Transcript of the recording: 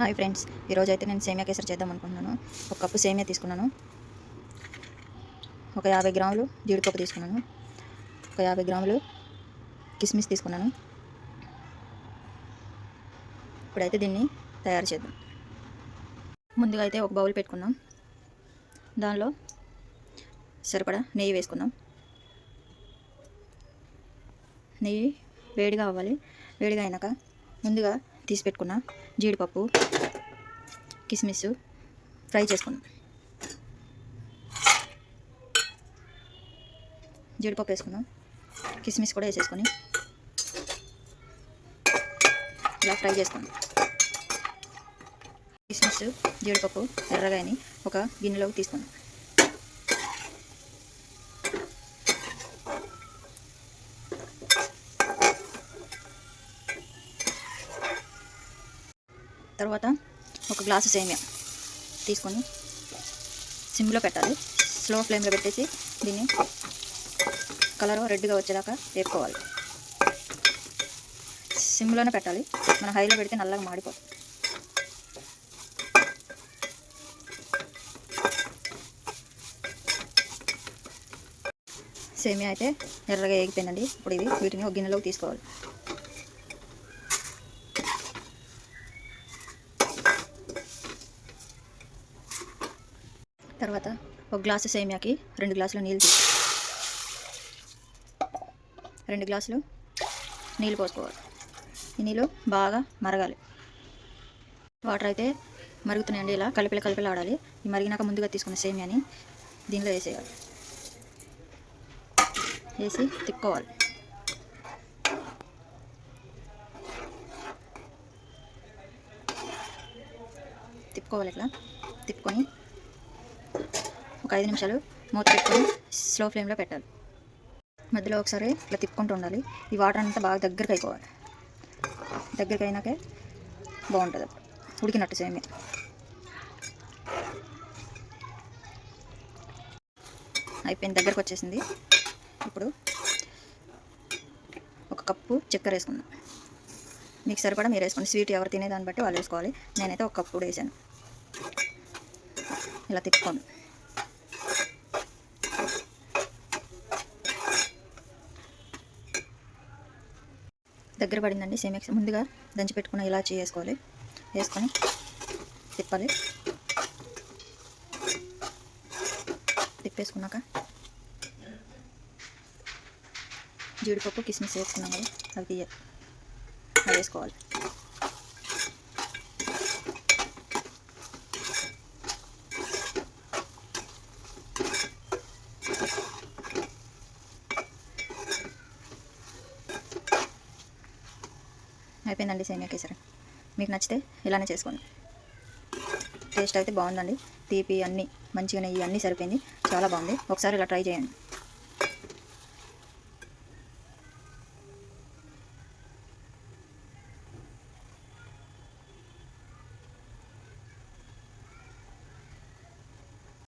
Hi friends. ఈరోజు అయితే నేను సేమియా కేసరి చేద్దాం అనుకుంటున్నాను. ఒక కప్పు సేమియా తీసుకున్నాను. ఒక యాభై గ్రాములు జీడిపప్పు తీసుకున్నాను. ఒక యాభై గ్రాములు కిస్మిస్ తీసుకున్నాను. ఇప్పుడైతే దీన్ని తయారు చేద్దాం. ముందుగా అయితే ఒక బౌల్ పెట్టుకుందాం. దానిలో సరిపడా నెయ్యి వేసుకుందాం. నెయ్యి వేడిగా అవ్వాలి. వేడిగా అయినాక ముందుగా తీసి పెట్టుకున్న జీడిపప్పు కిస్మిస్ ఫ్రై చేసుకున్నాం. జీడిపప్పు వేసుకున్నాం కిస్మిస్ కూడా వేసేసుకొని ఇలా ఫ్రై చేసుకున్నాం. కిస్మిస్ జీడిపప్పు ఎర్రగాయని ఒక గిన్నెలోకి తీసుకున్నాం. తర్వాత ఒక గ్లాసు సేమియా తీసుకొని సిమ్లో పెట్టాలి. స్లో ఫ్లేమ్లో పెట్టేసి దీన్ని కలర్ రెడ్గా వచ్చేదాకా వేపుకోవాలి. సిమ్లోనే పెట్టాలి. మనం హైలో పెడితే నల్లగా మాడిపోతుంది. సేమియా అయితే ఎర్రగా ఏగిపోయిందండి. ఇప్పుడు ఇది వీటిని ఒక గిన్నెలోకి తీసుకోవాలి. తర్వాత ఒక గ్లాసు సేమియాకి రెండు గ్లాసులు నీళ్ళు తీసుకో. రెండు గ్లాసులు నీళ్ళు పోసుకోవాలి. ఈ నీళ్ళు బాగా మరగాలి. వాటర్ అయితే మరుగుతున్నాయండి ఇలా కలిపిల కలిపిల ఆడాలి. ఈ మరిగినాక ముందుగా తీసుకున్న సేమియాని దీనిలో వేసేయాలి. వేసి తిక్కోవాలి. తిప్పుకోవాలి ఇట్లా. తిప్పుకొని ఒక ఐదు నిమిషాలు మూత పెట్టుకొని స్లో ఫ్లేమ్లో పెట్టాలి. మధ్యలో ఒకసారి ఇట్లా తిప్పుకుంటూ ఉండాలి. ఈ వాటర్ అంతా బాగా దగ్గరికి అయిపోవాలి. దగ్గరికి అయినాకే బాగుంటుంది. అప్పుడు ఉడికినట్టు సేమే. అయిపోయింది దగ్గరకు వచ్చేసింది. ఇప్పుడు ఒక కప్పు చక్కెర వేసుకుందాం. మీకు సరిపడా మీరు వేసుకోండి. స్వీట్ ఎవరు తినేదాన్ని బట్టి వాళ్ళు వేసుకోవాలి. నేనైతే ఒక కప్పు వేసాను. ఇలా తిప్పుకోండి. దగ్గర పడిందండి సేమియా ముందుగా దంచి పెట్టుకున్న ఇలాచీ వేసుకోవాలి. వేసుకొని తిప్పాలి. తిప్పేసుకున్నాక జీడిపప్పు కిస్మిస్ వేసుకున్నాం కదా అవి తీయాలి అవి వేసుకోవాలి. అయిపోయిందండి సేమియా కేసరి. మీకు నచ్చితే ఇలానే చేసుకోండి. టేస్ట్ అయితే బాగుందండి. తీపి అన్నీ మంచిగా నెయ్యి అన్నీ సరిపోయింది. చాలా బాగుంది. ఒకసారి ఇలా ట్రై చేయండి.